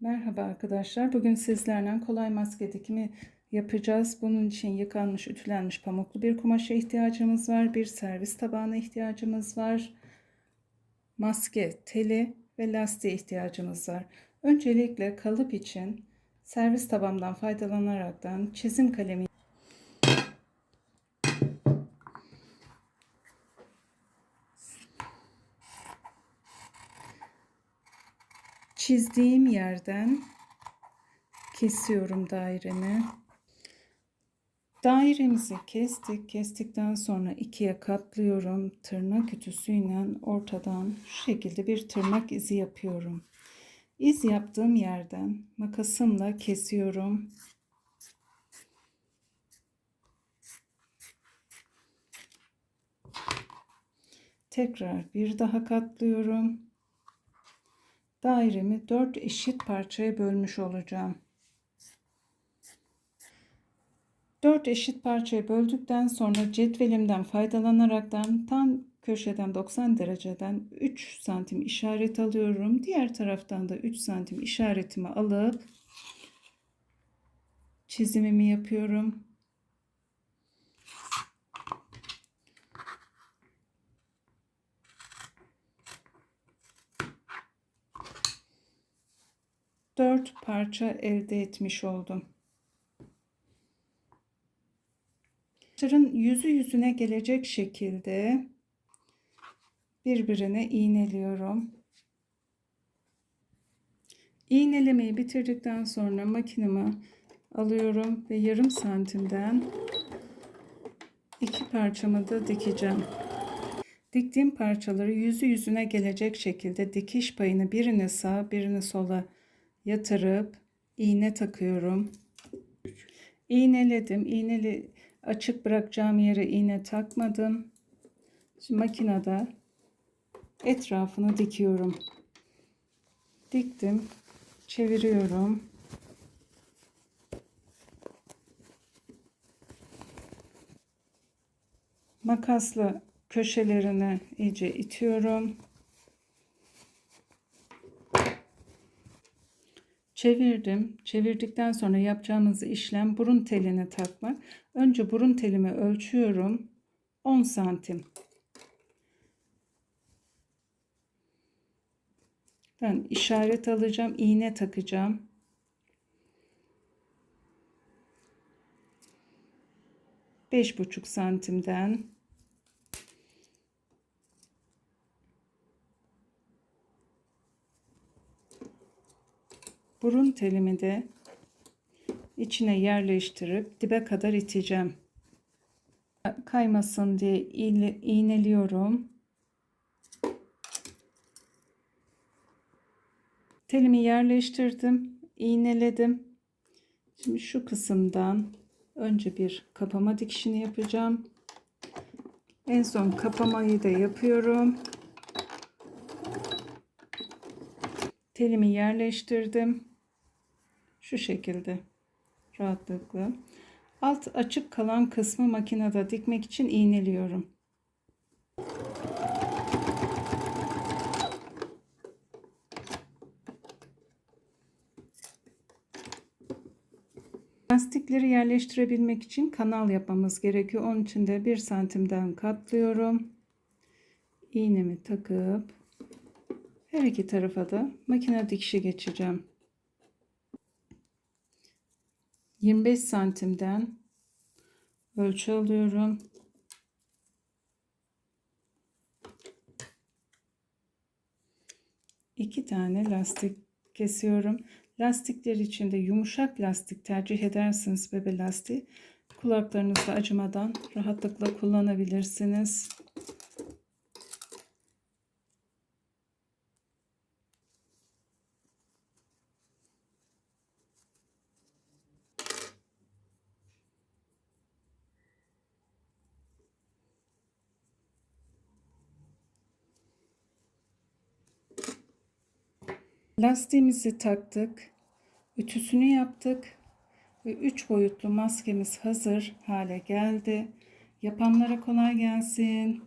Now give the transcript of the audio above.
Merhaba arkadaşlar. Bugün sizlerle kolay maske dikimi yapacağız. Bunun için yıkanmış, ütülenmiş pamuklu bir kumaşa ihtiyacımız var. Bir servis tabağına ihtiyacımız var. Maske, teli ve lastiğe ihtiyacımız var. Öncelikle kalıp için servis tabağımdan faydalanaraktan çizim kalemi çizdiğim yerden kesiyorum dairemi. Dairemizi kestik. Kestikten sonra ikiye katlıyorum. Tırnak ütüsüyle ortadan şu şekilde bir tırnak izi yapıyorum. İz yaptığım yerden makasımla kesiyorum. Tekrar bir daha katlıyorum dairemi 4 eşit parçaya bölmüş olacağım. 4 eşit parçaya böldükten sonra cetvelimden faydalanaraktan tam köşeden 90 dereceden 3 santim işaret alıyorum. Diğer taraftan da 3 santim işaretimi alıp çizimimi yapıyorum. Dört parça elde etmiş oldum. Tırın yüzü yüzüne gelecek şekilde birbirine iğneliyorum. İğnelemeyi bitirdikten sonra makinemi alıyorum ve yarım santimden iki parçamı da dikeceğim. Diktiğim parçaları yüzü yüzüne gelecek şekilde dikiş payını birini sağa birini sola yatırıp iğne takıyorum. İğneledim. İğneli açık bırakacağım yere iğne takmadım. Şimdi makinede etrafını dikiyorum. Diktim. Çeviriyorum. Makasla köşelerini iyice itiyorum. Çevirdim. Çevirdikten sonra yapacağımız işlem burun teline takmak. Önce burun telimi ölçüyorum. 10 santim. Ben işaret alacağım. iğne takacağım. Beş buçuk santimden burun telimi de içine yerleştirip dibe kadar iteceğim. Kaymasın diye iğneliyorum. Telimi yerleştirdim, iğneledim. Şimdi şu kısımdan önce bir kapama dikişini yapacağım. En son kapamayı da yapıyorum. Telimi yerleştirdim şu şekilde rahatlıkla. Alt açık kalan kısmı makinede dikmek için iğneliyorum. Lastikleri yerleştirebilmek için kanal yapmamız gerekiyor. Onun için de 1 santimden katlıyorum. İğnemi takıp her iki tarafa da makine dikişi geçeceğim. 25 santimden ölçü alıyorum. İki tane lastik kesiyorum. Lastikler içinde yumuşak lastik tercih edersiniz bebe lastiği. Kulaklarınızda acımadan rahatlıkla kullanabilirsiniz. Lastiğimizi taktık. Ütüsünü yaptık. Ve 3 boyutlu maskemiz hazır hale geldi. Yapanlara kolay gelsin.